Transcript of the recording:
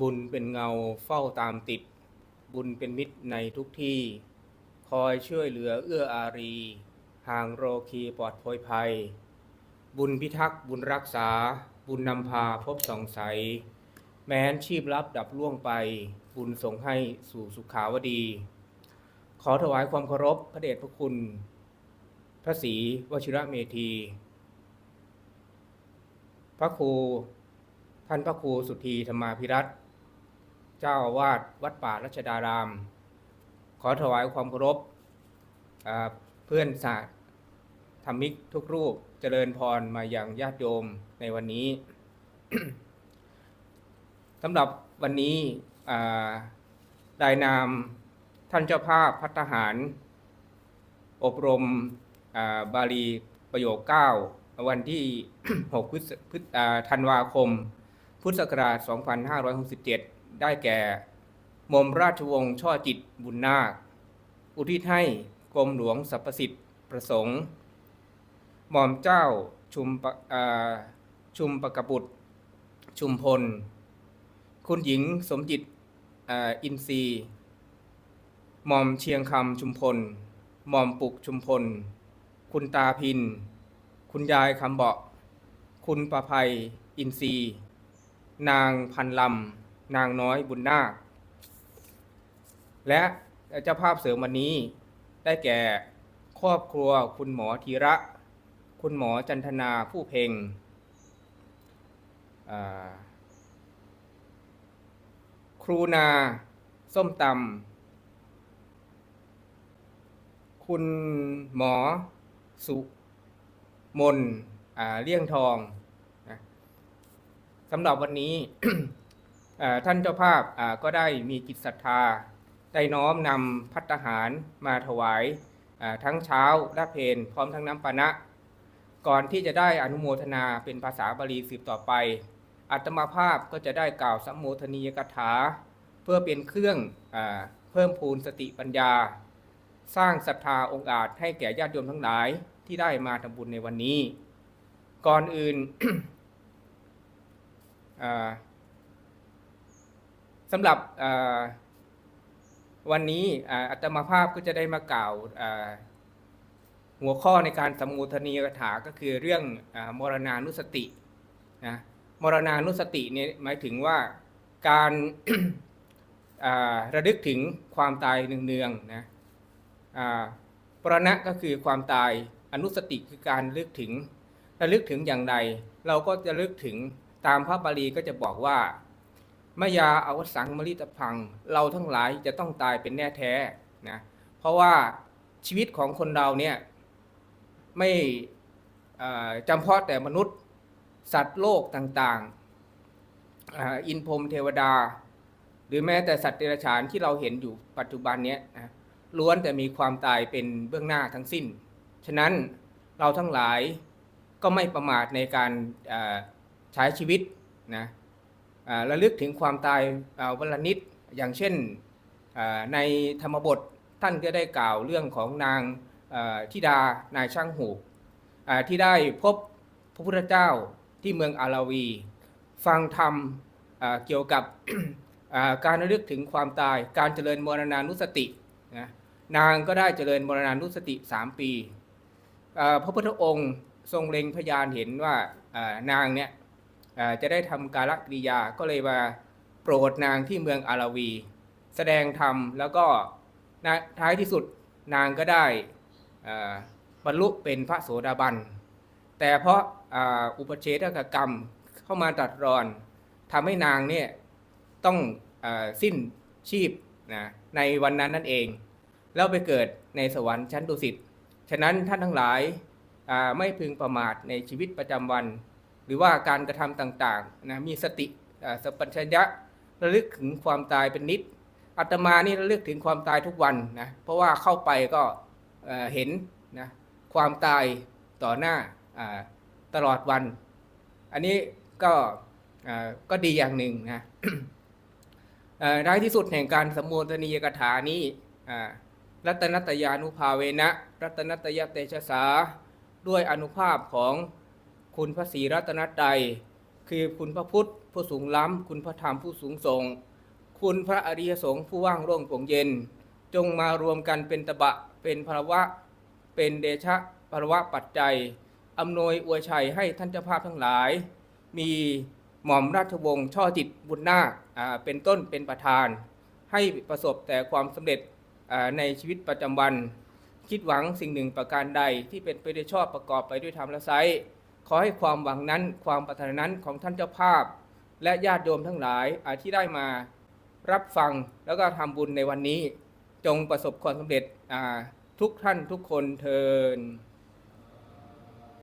บุญเป็นเงาเฝ้าตามติด บุญเป็นมิตรในทุกที่ คอยช่วยเหลือเอื้ออารี ห่างโรคีปลอดโพยภัย บุญพิทักษ์บุญรักษา บุญนำพาพบสองใส แม้นชีพลับดับล่วงไป บุญส่งให้สู่สุขาวดี ขอถวายความเคารพพระเดชพระคุณ พระศรีวชิระเมธี พระครูท่านพระครูสุธีธรรมาภิรัตน์ เจ้าอาวาสวัดป่ารัชดาราม ขอถวายความเคารพเพื่อนศาสตร์ธรรมิกทุกรูปเจริญพรมาอย่างญาติโยมในวันนี้สำหรับวันนี้อ่าได้นามท่านเจ้าภาพพัฒหาร อบรมาบาลีประโยค 9 วันที่6พฤษพฤษอ่าธันวาคม พุทธศักราช 2567 ได้แก่หม่อมราชวงศ์ช่อจิตบุญนาค อุทิศให้กรมหลวงสรรพสิทธิ์ประสงค์ หม่อมเจ้าชุมปะอ่าชุมประกบุตร ชุมพล คุณหญิงสมจิตอินทรีหม่อมเชียงคำชุมพล หม่อมปุกชุมพล คุณตาพิน คุณยายคำเบาะ คุณประภัยอินทรีนางพันลำ นางน้อยบุญนาค และเจ้าภาพเสริมวันนี้ได้แก่ครอบครัวคุณหมอธีระ คุณหมอจันทนาผู้เพ่งครูนา ส้มตำคุณหมอสุมนเลี่ยงทองนะสำหรับวันนี้ ท่านเจ้าภาพก็ได้มีจิตศรัทธา ได้น้อมนำพัตตาหารมาถวายทั้งเช้าและเพลพร้อมทั้งน้ำปานะ ก่อนที่จะได้อนุโมทนาเป็นภาษาบาลีสืบต่อไป อัตมาภาพก็จะได้กล่าวสัมโมทนียกถา เพื่อเป็นเครื่องอเพิ่มพูนสติปัญญา สร้างศรัทธาองค์อาจให้แก่ญาติโยมทั้งหลายที่ได้มาทำบุญในวันนี้ ก่อนอื่น สำหรับวันนี้อาตมาภาพก็จะได้มากล่าวหัวข้อในการสมมูทนียกถาก็คือเรื่องอมรณานุสตินะมรณานุสติเนี่ยหมายถึงว่าการระลึกถึงความตายเนืองๆนะปรณะก็คือความตายอนุสติคือการลึกถึงระลึกถึงอย่างไรเราก็จะระลึกถึงตามพระบาลีก็จะบอกว่า มายาอาวสังมริตพัง เราทั้งหลายจะต้องตายเป็นแน่แท้นะเพราะว่าชีวิตของคนเราเนี่ยไม่จำเพาะแต่มนุษย์สัตว์โลกต่างๆ อินพรมเทวดา หรือแม้แต่สัตว์เดรัจฉานที่เราเห็นอยู่ปัจจุบันเนี้ยนะล้วนแต่มีความตายเป็นเบื้องหน้าทั้งสิ้น ฉะนั้นเราทั้งหลายก็ไม่ประมาทในการใช้ชีวิตนะ ระลึกถึงความตายวันละนิดอย่างเช่นในธรรมบทท่านก็ได้กล่าวเรื่องของนางธิดานายช่างหูที่ได้พบพระพุทธเจ้าที่เมืองอาราวี ฟังธรรมเกี่ยวกับการระลึกถึงความตายการเจริญมรณานุสตินะนางก็ได้เจริญมรณานุสติ 3 ปี พระพุทธองค์ทรงเล็งพยานเห็นว่านางเนี่ย จะได้ทำการกิริยาก็เลยมาโปรดนางที่เมืองอาราวี แสดงธรรมแล้วก็ท้ายที่สุดนางก็ได้บรรลุเป็นพระโสดาบัน แต่เพราะอุปเชษกกรรมเข้ามาตัดรอนทำให้นางเนี่ยต้องอสิ้นชีพนะในวันนั้นนั่นเอง แล้วไปเกิดในสวรรค์ชั้นดุสิต ฉะนั้นท่านทั้งหลายไม่พึงประมาทในชีวิตประจำวัน หรือว่าการกระทำต่างๆนะมีสติสัพพัญชยะระลึกถึงความตายเป็นนิดอาตมานี่ระลึกถึงความตายทุกวันนะเพราะว่าเข้าไปก็เห็นนะความตายต่อหน้าตลอดวัน อันนี้ก็ก็ดีอย่างหนึ่งนะเอ่อท้ายที่สุดแห่งการสมมูลนียกถานี้รัตนัตยานุภาเวนะ รัตนัตยเตชะสา ด้วยอนุภาพของ คุณพระศรีรัตนตรัยคือคุณพระพุทธผู้สูงล้ำ คุณพระธรรมผู้สูงส่ง คุณพระอริยสงฆ์ผู้ว่างโร่งโปร่งเย็น จงมารวมกันเป็นตบะเป็นภาวะ เป็นเดชะภาวะปัจจัยอำนวยอวยชัยให้ท่านเจ้าภาพทั้งหลาย มีหม่อมราชวงศ์ช่อจิตบุญนาคเป็นต้นเป็นประธาน ให้ประสบแต่ความสำเร็จในชีวิตประจำวัน คิดหวังสิ่งหนึ่งประการใดที่เป็นไปด้วยชอบประกอบไปด้วยธรรมและไซ ขอให้ความหวังนั้นความปรารถนานั้นของท่านเจ้าภาพ และญาติโยมทั้งหลายอาที่ได้มารับฟังแล้วก็ทำบุญในวันนี้ จงประสบความสำเร็จทุกท่านทุกคนเทิน